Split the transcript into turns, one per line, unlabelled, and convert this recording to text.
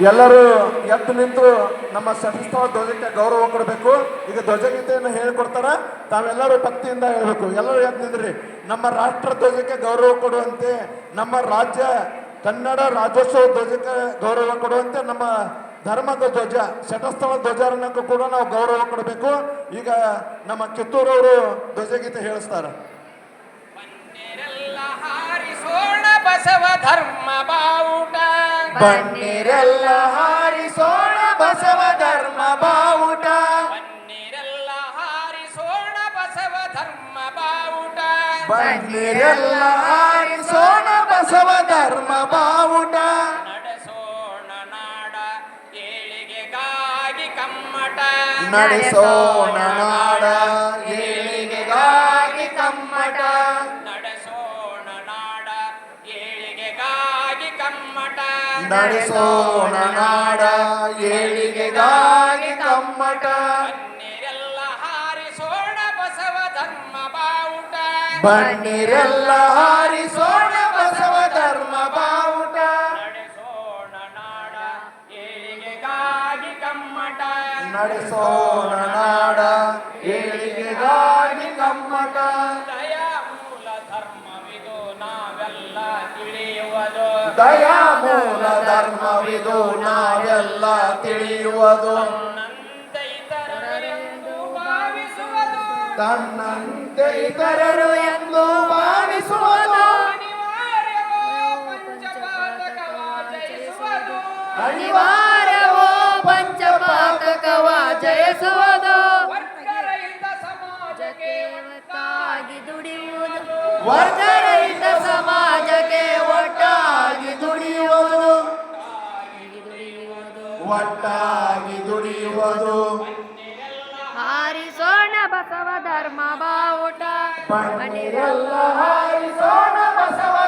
ಎಲ್ಲರೂ ಎದ್ದು ನಿಂತು ನಮ್ಮ ಸಂಸ್ಥಾ ಧ್ವಜಕ್ಕೆ ಗೌರವ ಕೊಡಬೇಕು. ಈಗ ಧ್ವಜಗೀತೆಯನ್ನು ಹೇಳಿಕೊಡ್ತಾರ. ತಾವೆಲ್ಲರೂ ಭಕ್ತಿಯಿಂದ ಹೇಳಬೇಕು. ಎಲ್ಲರೂ ಎದ್ದು ನಿಂದ್ರಿ. ನಮ್ಮ ರಾಷ್ಟ್ರ ಧ್ವಜಕ್ಕೆ ಗೌರವ ಕೊಡುವಂತೆ, ನಮ್ಮ ರಾಜ್ಯ ಕನ್ನಡ ರಾಜ್ಯೋತ್ಸವ ಧ್ವಜಕ್ಕೆ ಗೌರವ ಕೊಡುವಂತೆ ನಮ್ಮ ಧರ್ಮದ ಧ್ವಜ ಶಟಸ್ಥಳ ಧ್ವಜರನ್ನಕ್ಕೂ ಕೂಡ ನಾವು ಗೌರವ ಕೊಡಬೇಕು. ಈಗ ನಮ್ಮ ಕಿತ್ತೂರವರು ಧ್ವಜಗೀತೆ ಹೇಳಿಸ್ತಾರೆ.
ಬಸವ ಧರ್ಮ ಬಾವುಟ.
ಬನ್ನಿರೆಲ್ಲ ಹಾರಿಸೋಣ ಬಸವ ಧರ್ಮ ಬಾವುಟ.
ಬನ್ನಿರೆಲ್ಲ ಹಾರಿಸೋಣ ಬಸವ ಧರ್ಮ ಬಾವುಟ.
ಬನ್ನಿರೆಲ್ಲ ಹಾರಿಸೋಣ ಬಸವ ಧರ್ಮ ಬಾವುಟ.
ನಡೆಸೋಣ ನಾಡ. ಏಳಿಗೆಗಾಗಿ ಕಮ್ಮಟ.
ನಡೆಸೋಣ ನಾಡ. ಏಳಿಗೆಗಾಗಿ ಕಮ್ಮಟ.
ನಡೆಸೋಣ ನಾಡ. ಏಳಿಗೆಗಾಗಿ ಕಮ್ಮಟ. ಬನ್ನಿರೆಲ್ಲ ಹಾರಿಸೋಣ ಬಸವ ಧರ್ಮ ಬಾವುಟ.
ಬನ್ನಿರೆಲ್ಲ ಹಾರಿಸೋಣ
ನಡೆಸೋಣ ನಾಡ. ಏಳಿಗೆಗಾಗಿ ಕಮ್ಮಟ. ದಯಾ ಮೂಲ ಧರ್ಮವಿದು ನಾವೆಲ್ಲ ತಿಳಿಯುವುದು.
ದಯಾ ಮೂಲ ಧರ್ಮವಿದು ನಾವೆಲ್ಲ ತಿಳಿಯುವುದು. ತನ್ನಂತೆ ಇತರರು ಎಂದು ಭಾವಿಸುವುದು.
ಅನಿವಾರ್ಯವೋ ಪಂಚಪಾತಕವ ಜಯಿಸುವುದು.
ಅನಿವಾರ್ಯವೋ ಜಯಿಸುವುದು
ವರ್ಗರಹಿತ ಸಮಾಜಕ್ಕೆ
ಒಟ್ಟಾಗಿ ದುಡಿಯುವುದು.
ವರ್ಗರಹಿತ ಸಮಾಜಕ್ಕೆ ಒಟ್ಟಾಗಿ ದುಡಿಯುವುದು. ಒಟ್ಟಾಗಿ ದುಡಿಯುವುದು.
ಹಾರಿಸೋಣ ಬಸವ ಧರ್ಮ ಬಾವುಟ.
ಮನೆಯಲ್ಲ ಹಾರಿಸೋಣ